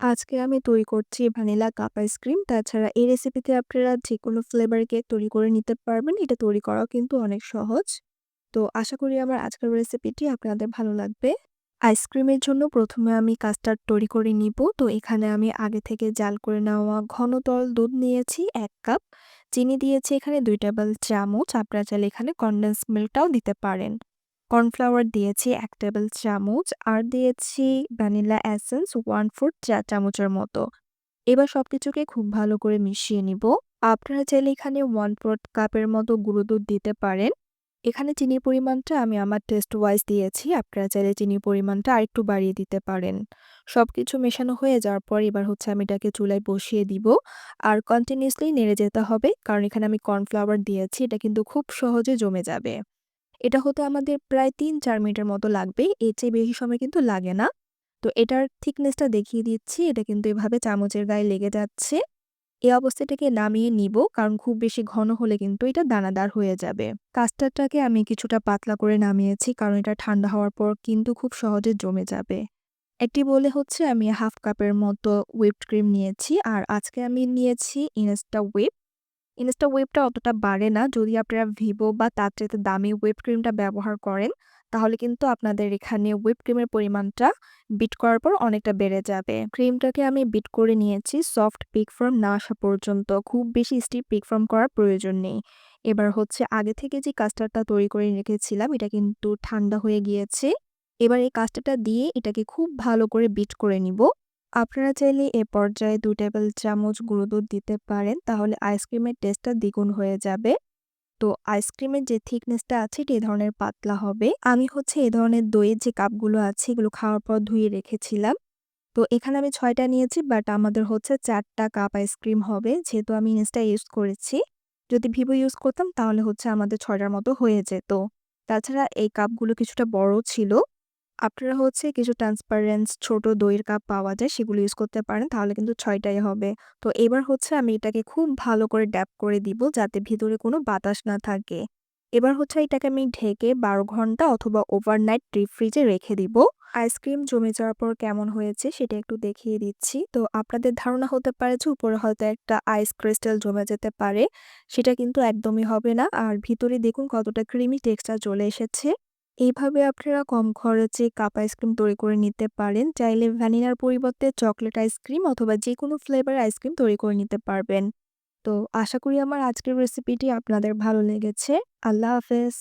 আজকে আমি তৈরি করছি ভ্যানিলা কাপ আইসক্রিম। তাছাড়া এই রেসিপিতে আপনারা যেকোনো ফ্লেভার কেক তৈরি করে নিতে পারবেন। এটা তৈরি করাও কিন্তু অনেক সহজ। তো আশা করি আমার আজকের রেসিপিটি আপনাদের ভালো লাগবে। আইসক্রিমের জন্য প্রথমে আমি কাস্টার্ড তৈরি করে নিব। তো এখানে আমি আগে থেকে জাল করে নেওয়া ঘনতর দুধ নিয়েছি, এক কাপ। চিনি দিয়েছি এখানে দুই টেবিল চামচ। আপনারা চাইলে এখানে কনডেন্স মিল্কটাও দিতে পারেন। কর্নফ্লাওয়ার দিয়েছি এক টেবিল চামচ আর দিয়েছি ভ্যানিলা এসেন্স 1/4 চা চামচের মতো। এবার সবকিছুকে খুব ভালো করে মিশিয়ে নিব। আপনারা চাইলে এখানে 1/4 কাপের মতো গুঁড়ো দুধ দিতে পারেন। এখানে চিনির পরিমাণটা আমি আমার টেস্ট ওয়াইজ দিয়েছি। আপনারা চাইলে চিনির পরিমাণটা আরেকটু বাড়িয়ে দিতে পারেন। সবকিছু মেশানো হয়ে যাওয়ার পর এবার হচ্ছে আমি এটাকে চুলায় বসিয়ে দিব। আর কন্টিনিউসলি নেড়ে যেতে হবে কারণ এখানে আমি কর্নফ্লাওয়ার দিয়েছি। এটা কিন্তু খুব সহজে জমে যাবে। এটা হতে আমাদের প্রায় ৩-৪ মিনিটের মতো লাগবে। এর চেয়ে বেশি সময় কিন্তু লাগে না। তো এটার থিকনেসটা দেখিয়ে দিচ্ছি। এটা কিন্তু এভাবে চামচের গায়ে লেগে যাচ্ছে। এই অবস্থাটাকে নামিয়ে নিব, কারণ খুব বেশি ঘন হলে কিন্তু এটা দানাদার হয়ে যাবে। কাস্টার্ডটাকে আমি কিছুটা পাতলা করে নামিয়েছি, কারণ এটা ঠান্ডা হওয়ার পর কিন্তু খুব সহজে জমে যাবে। একটি বলে হচ্ছে আমি হাফ কাপের মতো হুইপড ক্রিম নিয়েছি, আর আজকে আমি নিয়েছি ইনস্টা হুইপ। ইনস্টা ওয়েবটা অতটা বাড়ে না। যদি আপনারা ভিভো বা তার চাইতে দামি হুইপ ক্রিমটা ব্যবহার করেন, তাহলে কিন্তু আপনাদের এখানে হুইপ ক্রিমের পরিমাণটা বিট করার পর অনেকটা বেড়ে যাবে। ক্রিমটাকে আমি বিট করে নিয়েছি সফট পিক ফর্ম না আসা পর্যন্ত। খুব বেশি স্টিফ পিক ফর্ম করার প্রয়োজন নেই। এবার হচ্ছে আগে থেকে যে কাস্টারটা তৈরি করে রেখেছিলাম, এটা কিন্তু ঠান্ডা হয়ে গিয়েছে। এবার এই কাস্টারটা দিয়ে এটাকে খুব ভালো করে বিট করে নিব। আপনারা চাইলে এ পর্যায়ে দু টেবিল চামচ গুঁড়ো দুধ দিতে পারেন তাহলে আইসক্রিমের টেস্টটা দ্বিগুণ হয়ে যাবে। তো আইসক্রিমের যে থিকনেসটা আছে, এটা এ ধরনের পাতলা হবে। আমি হচ্ছে এ ধরনের দইয়ের যে কাপগুলো আছে, এগুলো খাওয়ার পর ধুয়ে রেখেছিলাম। তো এখানে আমি ছয়টা নিয়েছি বাট আমাদের হচ্ছে চারটা কাপ আইসক্রিম হবে, যেহেতু আমি ইনস্টা ইউজ করেছি। যদি ভিভো ইউজ করতাম, তাহলে হচ্ছে আমাদের ছয়টার মতো হয়ে যেত। তাছাড়া এই কাপগুলো কিছুটা বড় ছিল। আপনারা হচ্ছে কিছু ট্রান্সপারেন্ট ছোট দইয়ের কাপ পাওয়া যায়, সেগুলো ইউজ করতে পারেন, তাহলে কিন্তু ছয়টাই হবে। তো এবার হচ্ছে আমি এটাকে খুব ভালো করে ড্যাপ করে দিব, যাতে ভিতরে কোনো বাতাস না থাকে। এবার হচ্ছে এটাকে আমি ঢেকে ১২ ঘণ্টা অথবা ওভারনাইট ডিপ ফ্রিজে রেখে দিব। আইসক্রিম জমে যাওয়ার পর কেমন হয়েছে সেটা একটু দেখিয়ে দিচ্ছি। তো আপনাদের ধারণা হতে পারে যে উপরে হয়তো একটা আইস ক্রিস্টাল জমে যেতে পারে। সেটা কিন্তু একদমই হবে না। আর ভিতরে দেখুন কতটা ক্রিমি টেক্সচার চলে এসেছে। এইভাবে আপনারা কম খরচে কাপ আইসক্রিম তৈরি করে নিতে পারেন। চাইলে ভ্যানিলার পরিবর্তে চকলেট আইসক্রিম অথবা যে কোনো ফ্লেভার আইসক্রিম তৈরি করে নিতে পারবেন। তো আশা করি আমার আজকের রেসিপিটি আপনাদের ভালো লেগেছে। আল্লাহ হাফেজ।